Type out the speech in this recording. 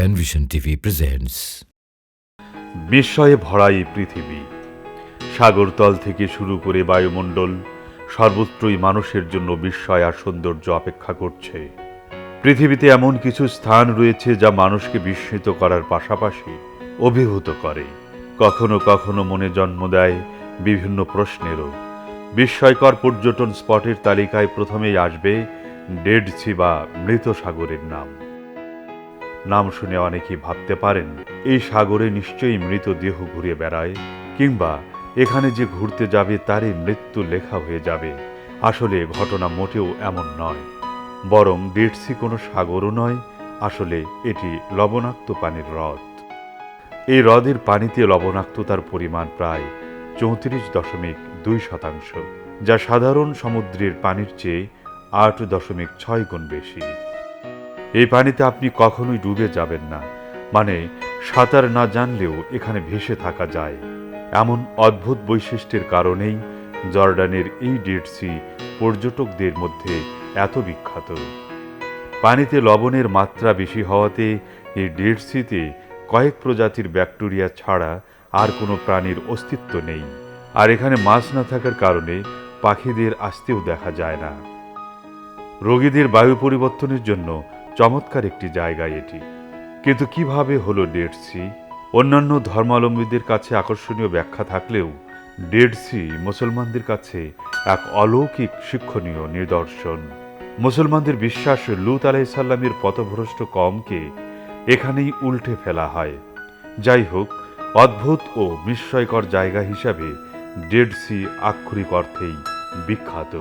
Penvision TV presents বিস্ময়ে ভরা এই পৃথিবী। সাগরতল থেকে শুরু করে বায়ুমণ্ডল সর্বত্রই মানুষের জন্য বিস্ময় আর সৌন্দর্য অপেক্ষা করছে। পৃথিবীতে এমন কিছু স্থান রয়েছে যা মানুষকে বিস্মিত করার পাশাপাশি অভিভূত করে। কখনো কখনো মনে জন্ম দেয় বিভিন্ন প্রশ্নেরও। বিস্ময়কর পর্যটন স্পটের তালিকায় প্রথমেই আসবে ডেড সি বা মৃত সাগরের নাম। নাম শুনে অনেকেই ভাবতে পারেন, এই সাগরে নিশ্চয়ই মৃত দেহ ঘুরে বেড়ায়, কিংবা এখানে যে ঘুরতে যাবে তারই মৃত্যু লেখা হয়ে যাবে। আসলে ঘটনা মোটেও এমন নয়। বরং ডেটসি কোনো সাগরও নয়, আসলে এটি লবণাক্ত পানির হ্রদ। এই হ্রদের পানিতে লবণাক্ততার পরিমাণ প্রায় চৌত্রিশ দশমিক দুই শতাংশ, যা সাধারণ সমুদ্রের পানির চেয়ে আট দশমিক ছয় গুণ বেশি। এই পানিতে আপনি কখনোই ডুবে যাবেন না। মানে সাঁতার না জানলেও এখানে ভেসে থাকা যায়। এমন অদ্ভুত বৈশিষ্ট্যের কারণেই জর্ডানের এই ডেড সি পর্যটকদের মধ্যে এত বিখ্যাত। পানিতে লবণের মাত্রা বেশি হওয়াতে এই ডেড সিতে কয়েক প্রজাতির ব্যাকটেরিয়া ছাড়া আর কোনো প্রাণীর অস্তিত্ব নেই। আর এখানে মাছ না থাকার কারণে পাখিদের আসতেও দেখা যায় না। রোগীদের বায়ু পরিবর্তনের জন্য চমৎকার একটি জায়গা এটি। কিন্তু কীভাবে হলো ডেড সি? অন্যান্য ধর্মাবলম্বীদের কাছে আকর্ষণীয় ব্যাখ্যা থাকলেও, ডেড সি মুসলমানদের কাছে এক অলৌকিক শিক্ষণীয় নিদর্শন। মুসলমানদের বিশ্বাস লুত আলাইসাল্লামের পথভ্রষ্ট কমকে এখানেই উল্টে ফেলা হয়। যাই হোক, অদ্ভুত ও বিস্ময়কর জায়গা হিসাবে ডেড সি আক্ষরিক অর্থেই বিখ্যাত।